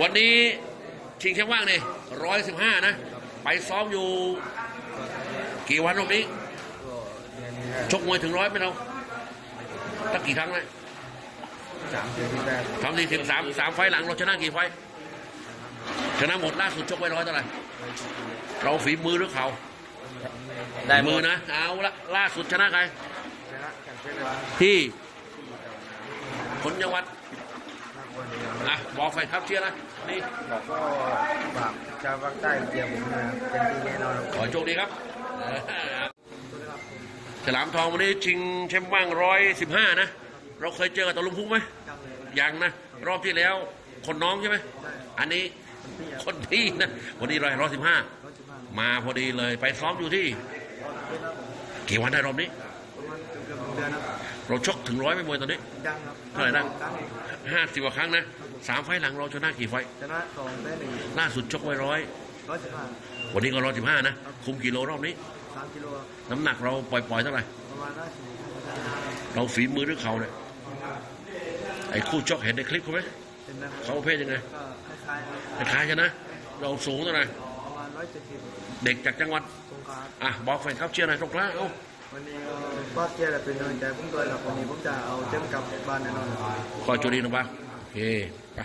วันนี้ชิงแชมป์ว่างนี่ร้อยสิบห้านะ ไปซ้อมอยู่ กี่วันรอบนี้ก็เดือนนี้ชกมวยถึงร้อยไหมเราตั้งกี่ครั้งแล้วสามเดือนที่แรกทำสี่สิบสามสามไฟล์หลังเราชนะกี่ไฟล์ชนะหมดล่าสุดชกไว้ร้อยเท่าไหร่ เราฝีมือหรือเขาได้หมมือดนะ เอาละล่าสุดชนะใครชนะกันเป็นวันที่ คนจังหวัดนักบ อลเดียวอะบอกแฟนครับเชียร์นะนี่แล้วก็ฝากชาวภาคใต้เชียร์ผมนะครับเป็นที่แน่นอนครับขอให้โชคดีครับเออฉลามทองวันนี้ชิงแชมป์ว่างร้อยสิบห้านะ เราเคยเจอกับตะลุงพุกไหมจำเลยยังนะ รอบที่แล้วคนน้องใช่ไหมได้อันนี้คนพี่ครับคนพี่นะ วันนี้ร้อยร้อยสิบห้าร้อยสิบห้ามาพอดีเลยไปซ้อมอยู่ที่เป็นครับกี่วันได้รอบนี้ประมาณ เกือบๆเดือนครับเราชกถึงร้อยไปมวยตอนนี้ยังครับเท่าไหร่นะครั้งนี้ห้าสิบกว่าครั้งนะสามไฟล์หลังเราชนะกี่ไฟล์ชนะสองได้หนึ่งล่าสุดชกไว้ร้อยร้อยสิบห้าวันนี้ก็ร้อยสิบห้านะ คุมกิโลรอบนี้สามกิโลครับน้ำหนักเราปล่อยๆเท่าไหร่ประมาณห้าสิบเราฝีมือหรือเขาเนี่ยไอ้คู่ชกเห็นในคลิปเขาไหมเป็นนะครับเขาประเภทยังไงก็คล้ายๆครับคล้ายๆกันนะ เราสูงเท่าไหร่ประมาณร้อยเจ็ดสิบเด็กจากจังหวัดสงขลาอะ บอกแฟนครับเชียร์หน่อยตรงกลางเอ้า วันนี้ก็เกียร์แต่เป็นกำลังใจผมด้วยครับวันนี้ผมจะเอาเต็มกลับบ้านแน่นอนครับคอจุดีนะบ้างโอเคไป